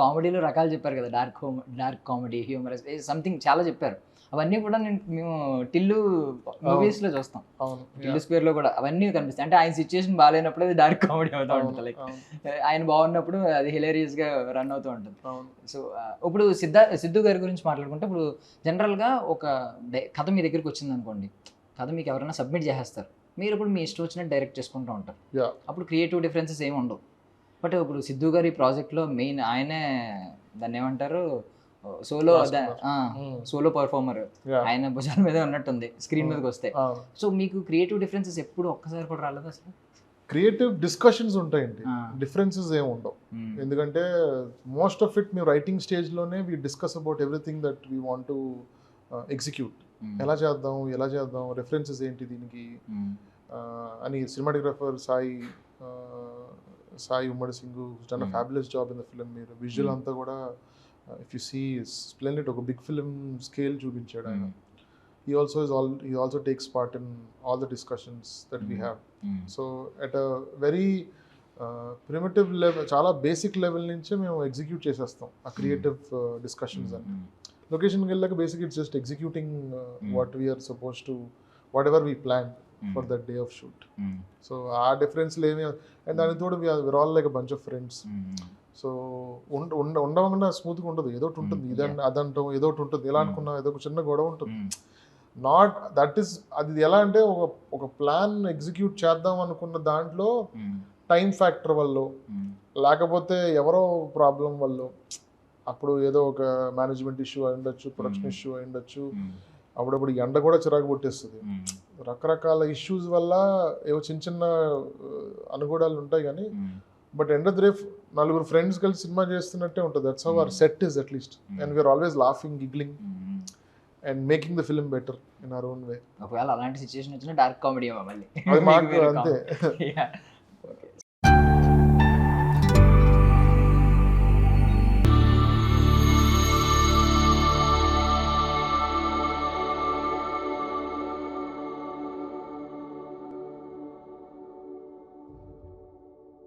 కామెడీలో రకాలు చెప్పారు కదా dark dark comedy humorous something చాలా చెప్పారు. అవన్నీ కూడా నేను మేము టిల్లు మూవీస్లో చూస్తాం. టిల్లు స్క్వేర్లో కూడా అవన్నీ కనిపిస్తాయి. అంటే ఆయన సిచ్యుయేషన్ బాగాలేనప్పుడు అది డార్క్ కామెడీ అవుతూ ఉంటుంది. లైక్ ఆయన బాగున్నప్పుడు అది హిలేరియస్గా రన్ అవుతూ ఉంటుంది. సో ఇప్పుడు సిద్ధ సిద్ధు గారి గురించి మాట్లాడుకుంటే ఇప్పుడు జనరల్గా ఒక కథ మీ దగ్గరికి వచ్చింది అనుకోండి కథ మీకు ఎవరైనా సబ్మిట్ చేసేస్తారు. మీరు ఇప్పుడు మీ ఇష్టం వచ్చినట్టు డైరెక్ట్ చేసుకుంటూ ఉంటారు. అప్పుడు క్రియేటివ్ డిఫరెన్సెస్ ఏమి ఉండవు. బట్ ఇప్పుడు సిద్ధు గారి ప్రాజెక్ట్లో మెయిన్ ఆయనే దాన్ని ఏమంటారు సోలో. Hmm. Solo performer. ఆయన భుజాల మీద ఉన్నట్టుంది స్క్రీన్ మీదకి వస్తే సో మీకు క్రియేటివ్ డిఫరెన్సెస్ ఎప్పుడు ఒక్కసారి కూడా రాలేదు అసలు క్రియేటివ్ డిస్కషన్స్ ఉంటాయండి. డిఫరెన్సెస్ ఏమి ఉండవు Hmm. ఎందుకంటే మోస్ట్ ఆఫ్ ఇట్ మేము రైటింగ్ స్టేజ్లోనే we discuss about everything that we want to execute Hmm. ఎలా చేద్దాం ఎలా చేద్దాం రెఫరెన్సెస్ ఏంటి దీనికి Hmm. అని సినిమాటోగ్రఫర్ సాయి సాయి ఉమ్మడి Singh done. Fabulous job in the film మీరు విజువల్ Hmm. అంతా కూడా ఇఫ్ యు సీ స్ప్లెండెడ్ ఒక బిగ్ ఫిలిం స్కేల్ చూపించాడు ఆయన is all he also takes part in all the discussions that we Mhm. have Hmm. So at a very primitive level చాలా basic level నుంచే మేము execute చేసేస్తాం ఆ creative discussions అని. లొకేషన్కి వెళ్ళాక basic it's just executing what we're suppose to whatever we plan for that day of shoot. So ఆ డిఫరెన్స్లు ఏమి అండ్ దాని తోడు we're all like bunch of friends. So ఉండ ఉండ ఉండకుండా స్మూత్గా ఉండదు ఏదో ఒకటి ఉంటుంది Mm, ఇదంటే అదంటాం ఏదో ఒకటి ఉంటుంది ఎలా Mm. అనుకున్నా ఏదో ఒక చిన్న గొడవ ఉంటుంది. నాట్ దట్ ఈస్ అది ఎలా అంటే ఒక ఒక ప్లాన్ ఎగ్జిక్యూట్ చేద్దాం అనుకున్న దాంట్లో. టైం ఫ్యాక్టర్ వల్ల. లేకపోతే ఎవరో ప్రాబ్లం వల్ల అప్పుడు ఏదో ఒక మేనేజ్మెంట్ ఇష్యూ అయి ఉండొచ్చు ప్రొడక్షన్ Mm. ఇష్యూ అయి ఉండొచ్చు. అప్పుడప్పుడు ఎండ కూడా చిరాకు పుట్టేస్తుంది. రకరకాల ఇష్యూస్ వల్ల ఏవో చిన్న చిన్న అనుగూడాలు ఉంటాయి కానీ. బట్ ఎండ్ ఆఫ్ ద నలుగురు ఫ్రెండ్స్ కలిసి సినిమా చేస్తున్నట్టే ఉంటుంది that's our. Set is at least. And we're always laughing giggling. And making the film better in our own way ఒకవేళ అలాంటి సిచ్యువేషన్ వచ్చినా డార్క్ కామెడీ మళ్ళీ అది మాకు అంతే.